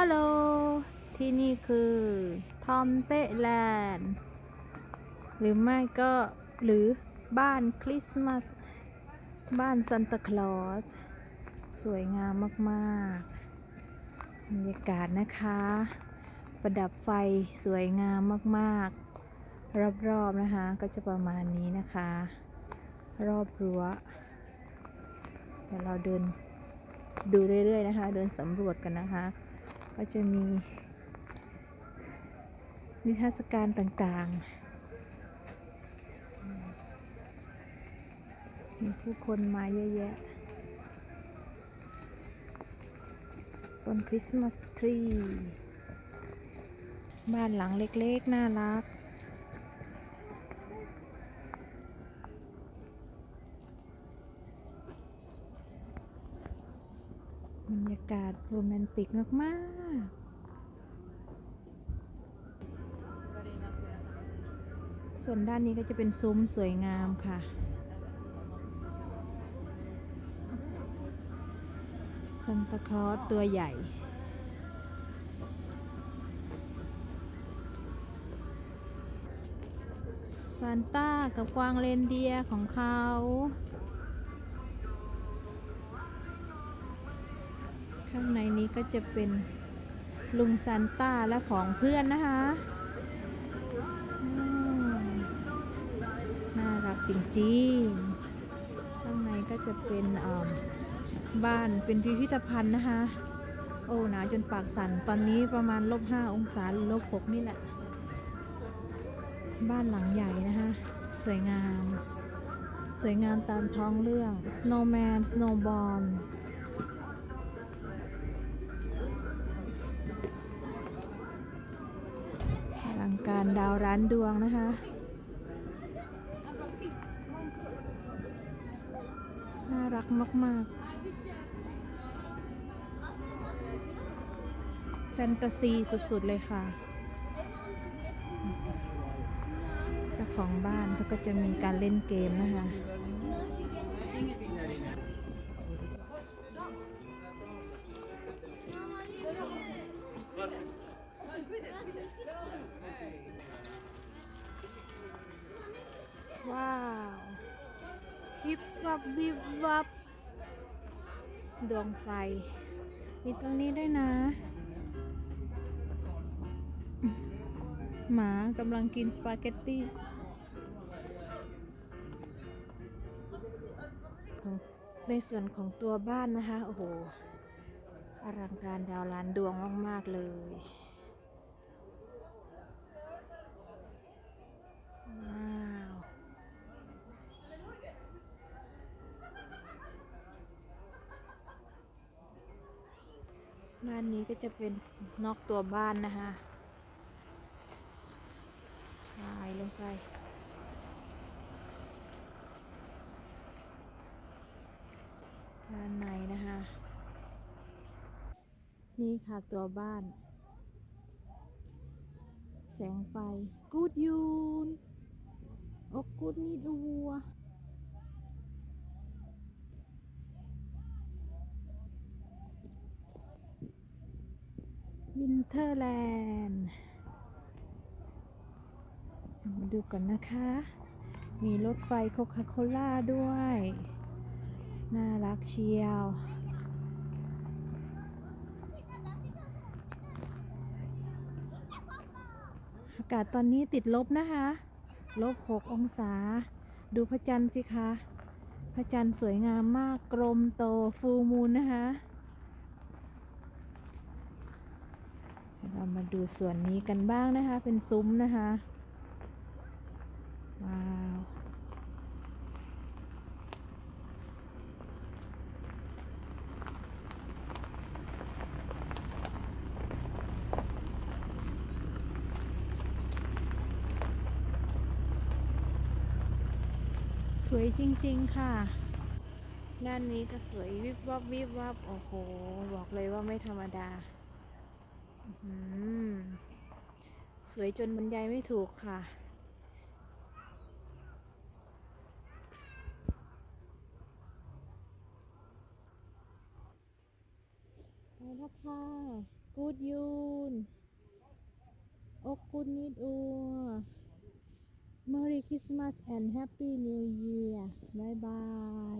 ฮัลโหล ที่นี่คือทอมเตะแลนด์หรือไม่ก็หรือบ้านคริสต์มาส บ้านซันตาคลอส สวยงามมากๆ บรรยากาศนะคะ ประดับไฟสวยงามมากๆ รอบๆนะคะ ก็จะประมาณนี้นะคะ รอบรั้วเดี๋ยวเราเดินดูเรื่อยๆนะคะ เดินสำรวจกันนะคะ ก็จะมี นิทรรศการต่างๆ มีผู้คนมาเยอะแยะบนคริสต์มาสทรี บ้านหลังเล็กๆ น่ารัก รรยากาศโรแมนติกมาก ๆส่วนด้านนี้ก็จะเป็นซุ้มสวยงามค่ะ ซันตาคลอสตัวใหญ่ ซานต้ากับกวางเรนเดียของเขา ข้างในนี้ก็จะเป็นลุงซานต้าและของเพื่อนนะคะน่ารักจริงๆ ข้างในก็จะเป็นบ้านเป็นพิพิธภัณฑ์นะคะ โอ้หนาวจนปากสั่น ตอนนี้ประมาณลบห้าองศาลบหกนี่แหละ บ้านหลังใหญ่นะคะ สวยงาม สวยงามตามท้องเรื่อง snowman snowball รดาวร้านดวงนะคะ น่ารักมาก ๆ แฟนตาซีสุด ๆ เลยค่ะ เจ้าของบ้านเขาก็จะมีการเล่นเกมนะคะ วิบวับวิบวับดวงไฟ มีตรงนี้ด้วยนะ หมากำลังกินสปาเกตตี้ในส่วนของตัวบ้านนะคะ โอ้โห อลังการดาวล้านดวงมาก ๆ เลย บ้านนี้ก็จะเป็นนอกตัวบ้านนะคะถ่ายลงไป ด้านในนะคะ นี่ค่ะตัวบ้าน แสงไฟ กูดยูน โอ้กูดนี่ดูวัว เทอร์แลนด์มาดูกันนะคะ มีรถไฟโคคาโคล่าด้วย น่ารักเชียวอากาศตอนนี้ติดลบนะคะ ลบ 6 องศา ดูพระจันทร์สิคะ พระจันทร์สวยงามมาก กลมโต ฟูมูลนะคะ เรา มาดูส่วนนี้กันบ้างนะคะ เป็นซุ้มนะคะ ว้าว สวยจริง ๆ ค่ะ ด้านนี้ก็สวยวิบวับวิบวับ โอ้โห บอกเลยว่าไม่ธรรมดา อื้อหือ สวยจนบรรยายไม่ถูกค่ะ ไปแล้วค่ะกูดยูนอกกุนนิดอัว Merry Christmas and Happy New Year บายบาย